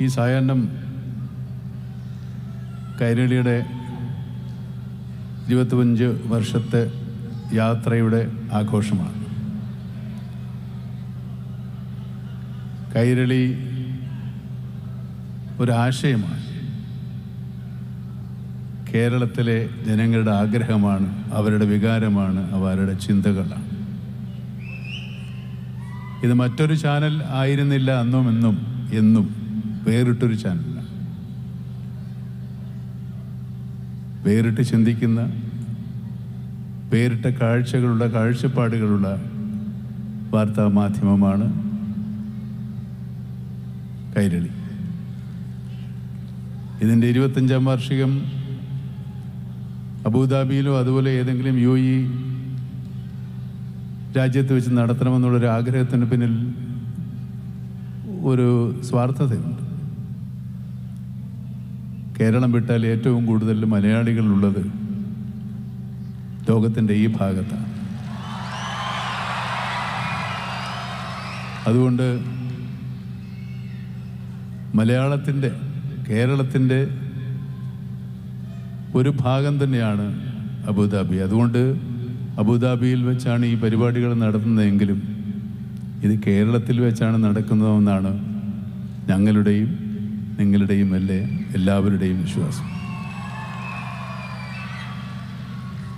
ഈ സായാഹ്നം കൈരളിയുടെ ഇരുപത്തിയഞ്ച് വർഷത്തെ യാത്രയുടെ ആഘോഷമാണ്. കൈരളി ഒരാശയമാണ് കേരളത്തിലെ ജനങ്ങളുടെ ആഗ്രഹമാണ് അവരുടെ വികാരമാണ് അവരുടെ ചിന്തകളാണ്. ഇത് മറ്റൊരു ചാനൽ ആയിരുന്നില്ല അന്നും എന്നും എന്നും വേറിട്ടൊരു ചാനലാണ് വേറിട്ട് ചിന്തിക്കുന്ന വേറിട്ട കാഴ്ചകളുള്ള കാഴ്ചപ്പാടുകളുള്ള വാർത്താ മാധ്യമമാണ് കൈരളി. ഇതിന്റെ ഇരുപത്തഞ്ചാം വാർഷികം അബുദാബിയിലോ അതുപോലെ ഏതെങ്കിലും യു ഇ രാജ്യത്ത് വെച്ച് നടത്തണമെന്നുള്ളൊരു ആഗ്രഹത്തിന് പിന്നിൽ ഒരു സ്വാർത്ഥതയുണ്ട്. കേരളം വിട്ടാൽ ഏറ്റവും കൂടുതൽ മലയാളികളുള്ളത് ലോകത്തിന്റെ ഈ ഭാഗത്താണ്. അതുകൊണ്ട് മലയാളത്തിന്റെ കേരളത്തിന്റെ ഒരു ഭാഗം തന്നെയാണ് അബുദാബി. അതുകൊണ്ട് അബുദാബിയിൽ വെച്ചാണ് ഈ പരിപാടികൾ നടത്തുന്നതെങ്കിലും ഇത് കേരളത്തിൽ വെച്ചാണ് നടക്കുന്നതെന്നാണ് ഞങ്ങളുടെയും നിങ്ങളുടെയും അല്ലേ എല്ലാവരുടെയും വിശ്വാസം.